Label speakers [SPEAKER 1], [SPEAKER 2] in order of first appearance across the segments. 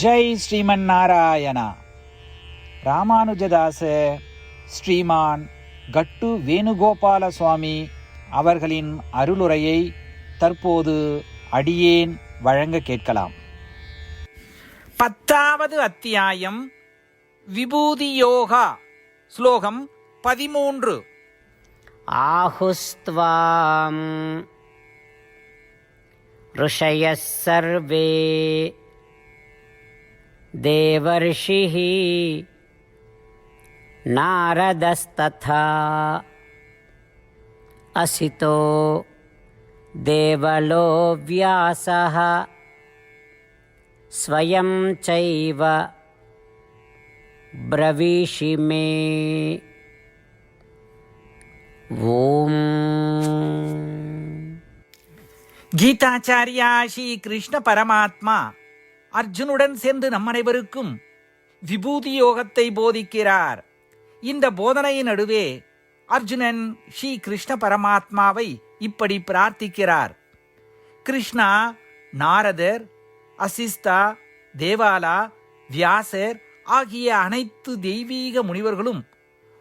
[SPEAKER 1] ஜெய் ஸ்ரீமன் நாராயணா ராமானுஜதாச ஸ்ரீமான் கட்டு வேணுகோபால சுவாமி அவர்களின் அருளுரையை தற்போது அடியேன் வழங்க கேட்கலாம் பத்தாவது அத்தியாயம் விபூதி யோகா ஸ்லோகம் பதிமூன்று
[SPEAKER 2] आहुस्त्वाम् ऋषयः सर्वे देवर्षिः नारदस्तथा। असितो देवलो व्यासः। स्वयं चैव ब्रवीषि मे।
[SPEAKER 1] ॐ। गीताचार्या श्रीकृष्णपरमात्मा அர்ஜுனுடன் சேர்ந்து நம் அனைவருக்கும் விபூதி யோகத்தை போதிக்கிறார். இந்த போதனையின் நடுவே அர்ஜுனன் ஸ்ரீ கிருஷ்ண பரமாத்மாவை இப்படி பிரார்த்திக்கிறார். கிருஷ்ணா நாரதர் அசிஸ்தா தேவாலா வியாசர் ஆகிய அனைத்து தெய்வீக முனிவர்களும்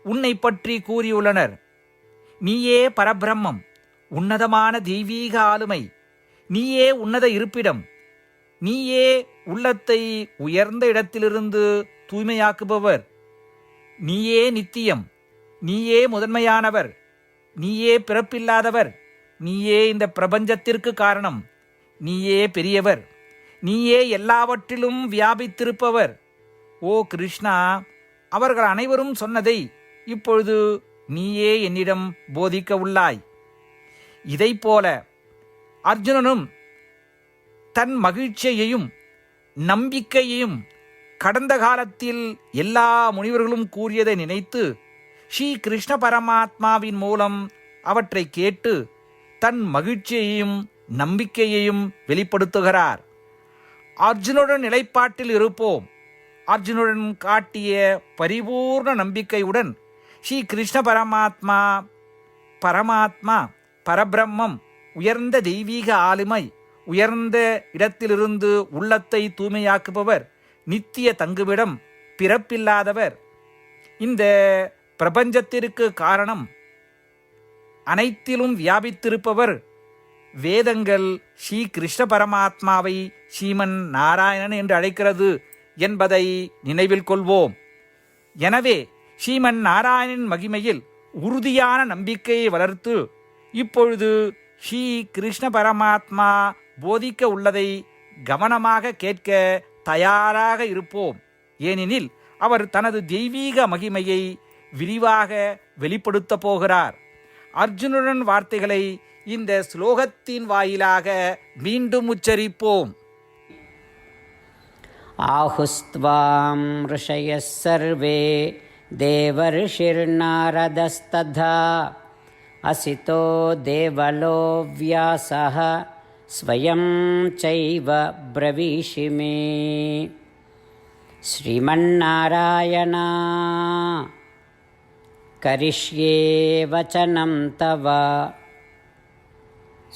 [SPEAKER 1] உன்னை பற்றி கூறியுள்ளனர். நீயே பரபிரம்மம் உன்னதமான தெய்வீக ஆளுமை நீயே உன்னத இருப்பிடம் நீயே உள்ளத்தை உயர்ந்த இடத்திலிருந்து தூய்மையாக்குபவர். நீயே நித்தியம். நீயே முதன்மையானவர். நீயே பிறப்பில்லாதவர். நீயே இந்த பிரபஞ்சத்திற்கு காரணம். நீயே பெரியவர். நீயே எல்லாவற்றிலும் வியாபித்திருப்பவர். ஓ கிருஷ்ணா அவர்கள் அனைவரும் சொன்னதை இப்பொழுது நீயே என்னிடம் போதிக்க உள்ளாய். இதைப் போல அர்ஜுனனும் தன் மகிழ்ச்சியையும் நம்பிக்கையையும் கடந்த காலத்தில் எல்லா முனிவர்களும் கூறியதை நினைத்து ஸ்ரீ கிருஷ்ண பரமாத்மாவின் மூலம் அவற்றை கேட்டு தன் மகிழ்ச்சியையும் நம்பிக்கையையும் வெளிப்படுத்துகிறார். அர்ஜுனுடன் நிலைப்பாட்டில் இருப்போம். அர்ஜுனுடன் காட்டிய பரிபூர்ண நம்பிக்கையுடன் ஸ்ரீ கிருஷ்ண பரமாத்மா பரமாத்மா பரபிரம்மம் உயர்ந்த தெய்வீக ஆளுமை. உயர்ந்த இடத்திலிருந்து உள்ளத்தை தூய்மையாக்குபவர் நித்திய தங்குவிடம் பிறப்பில்லாதவர். இந்த பிரபஞ்சத்திற்கு காரணம் அனைத்திலும் வியாபித்திருப்பவர் வேதங்கள் ஸ்ரீ கிருஷ்ண பரமாத்மாவை ஸ்ரீமன் நாராயணன் என்று அழைக்கிறது என்பதை நினைவில் கொள்வோம். எனவே ஸ்ரீமன் நாராயணன் மகிமையில் உறுதியான நம்பிக்கையை வளர்த்து இப்பொழுது ஸ்ரீ கிருஷ்ண பரமாத்மா போதிக்க உள்ளதை கவனமாக கேட்க தயாராக இருப்போம் ஏனெனில் அவர் தனது தெய்வீக மகிமையை விரிவாக வெளிப்படுத்த போகிறார் அர்ஜுனுடன் வார்த்தைகளை இந்த ஸ்லோகத்தின் வாயிலாக மீண்டும் உச்சரிப்போம்
[SPEAKER 2] आहुस्त्वां ऋषयः सर्वे देवर्षिर्नारदस्तथा असितो देवलो व्यासः स्वयं चैव ब्रवीषि मे श्रीमन्नारायणा करिष्ये वचनं तव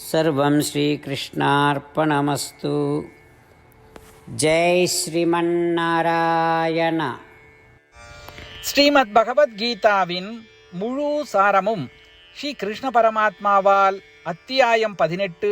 [SPEAKER 2] सर्वं श्रीकृष्णार्पणमस्तु ஜெய் ஸ்ரீமன்னாராயண
[SPEAKER 1] ஸ்ரீமத் பகவத்கீதாவின் முழு சாரமும் ஸ்ரீ கிருஷ்ண பரமாத்மாவால் அத்தியாயம் பதினெட்டு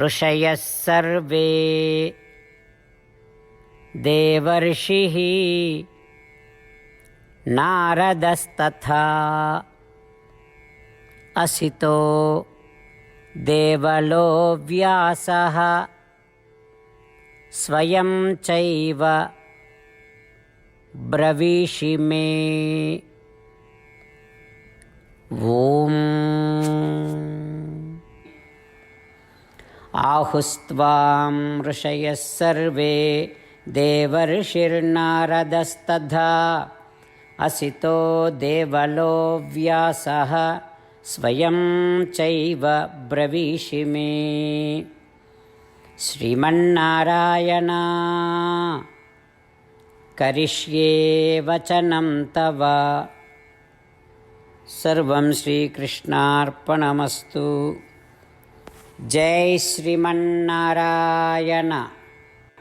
[SPEAKER 2] ऋषयः सर्वे देवर्षिः नारदस्तथा असितो देवलो व्यासः स्वयं चैव ब्रवीषि मे ॐ आहुस्त्वां ऋषयः सर्वे देवर्षिर्नारदस्तथा। असितो देवलो व्यासः स्वयं चैव ब्रवीषि मे। श्रीमन्नारायणा करिष्ये वचनं तव। सर्वं श्रीकृष्णार्पणमस्तु జై శ్రీమన్నారాయణ.